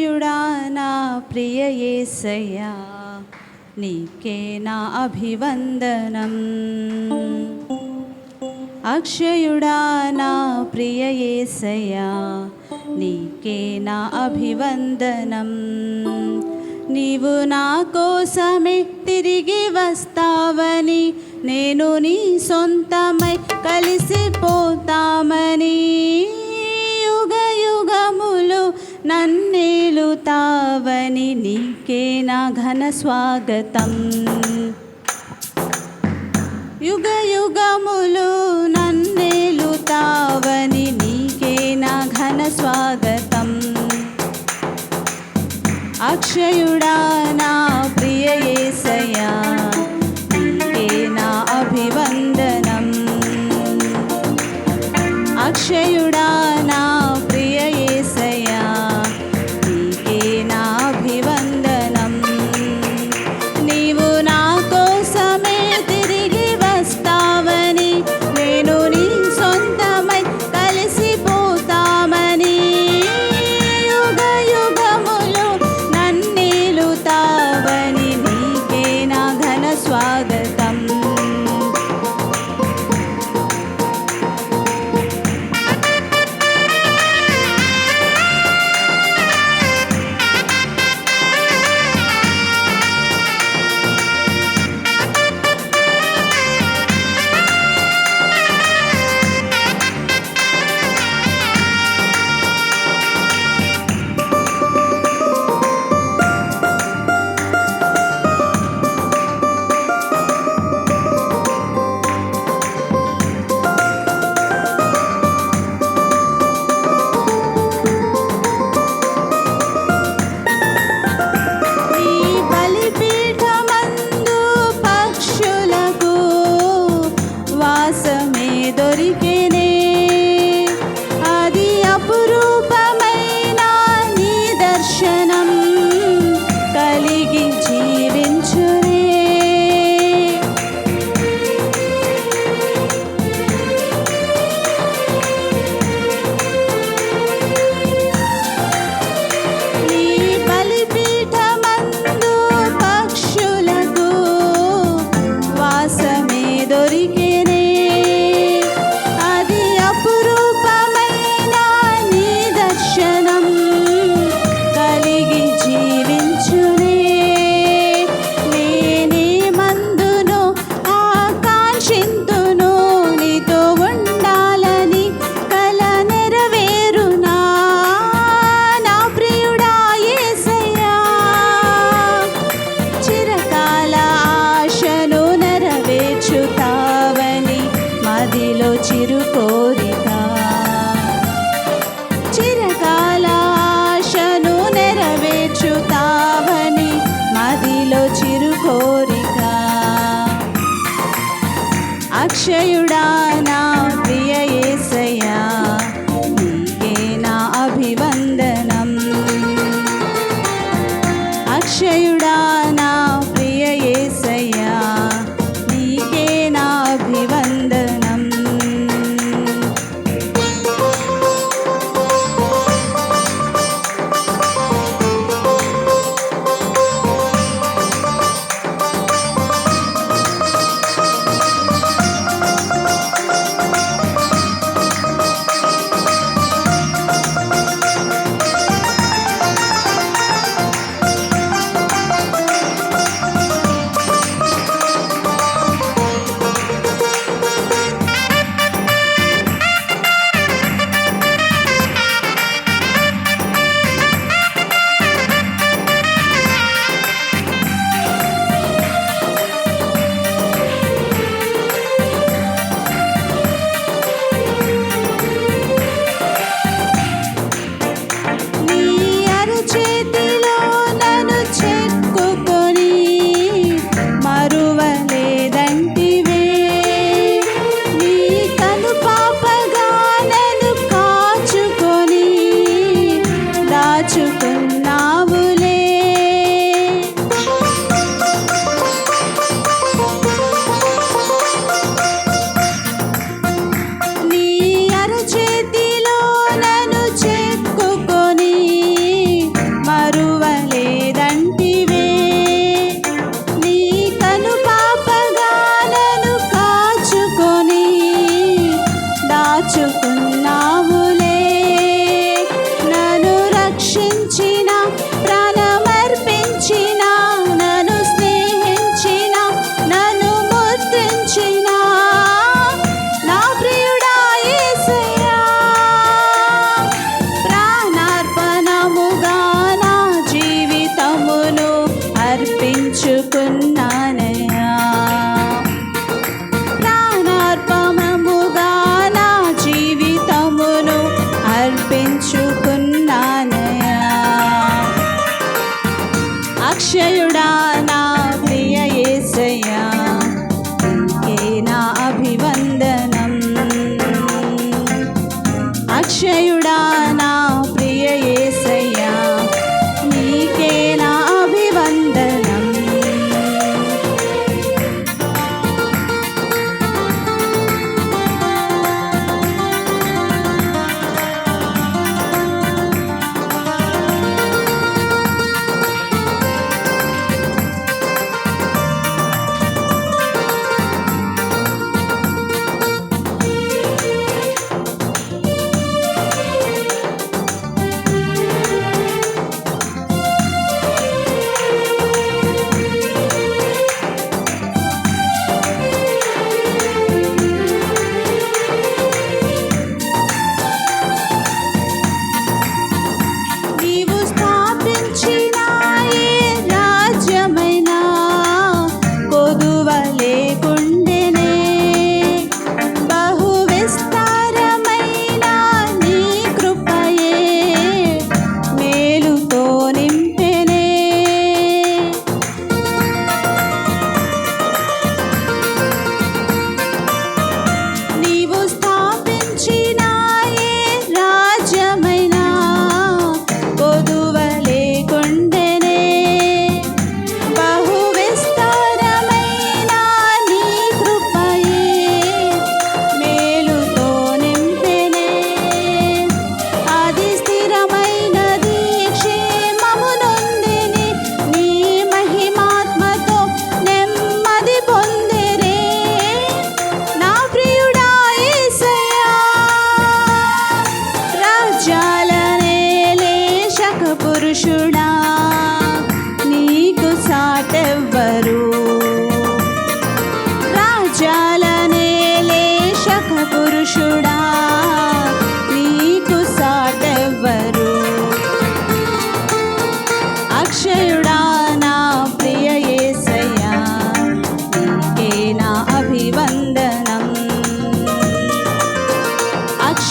ప్రియుడా నా ప్రియ ఏసయ్యా నీకే నా అభివందనం. అక్షయుడా నా ప్రియ ఏసయ్యా నీకే నా అభివందనం. నీవు నా కోసమే తిరిగి వస్తావని నేను నీ సొంతమై కలిసిపోతామని. నన్నేలుతావని నీకే నా ఘన స్వాగతం. యుగ యుగములు నన్నేలుతావని నీకే నా ఘన స్వాగతం. అక్షయుడా నా ప్రియ ఏసయా నీకే నా అభివందనం. అక్షయుడా అక్షయుడా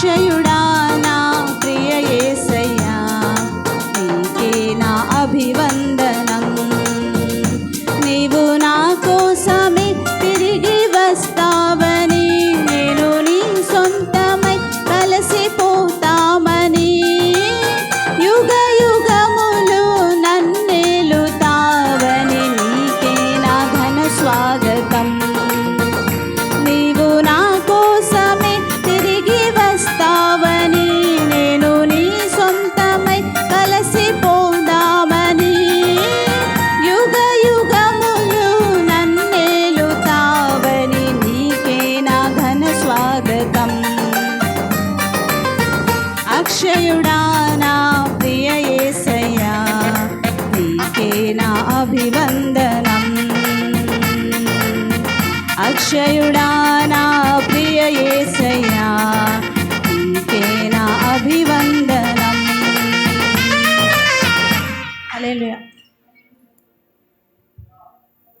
അക്ഷയുടെ నా అభివందనం. అక్షయుడా నా ప్రియ ఏసయ్యా నీకే నా అభివందనం. అలే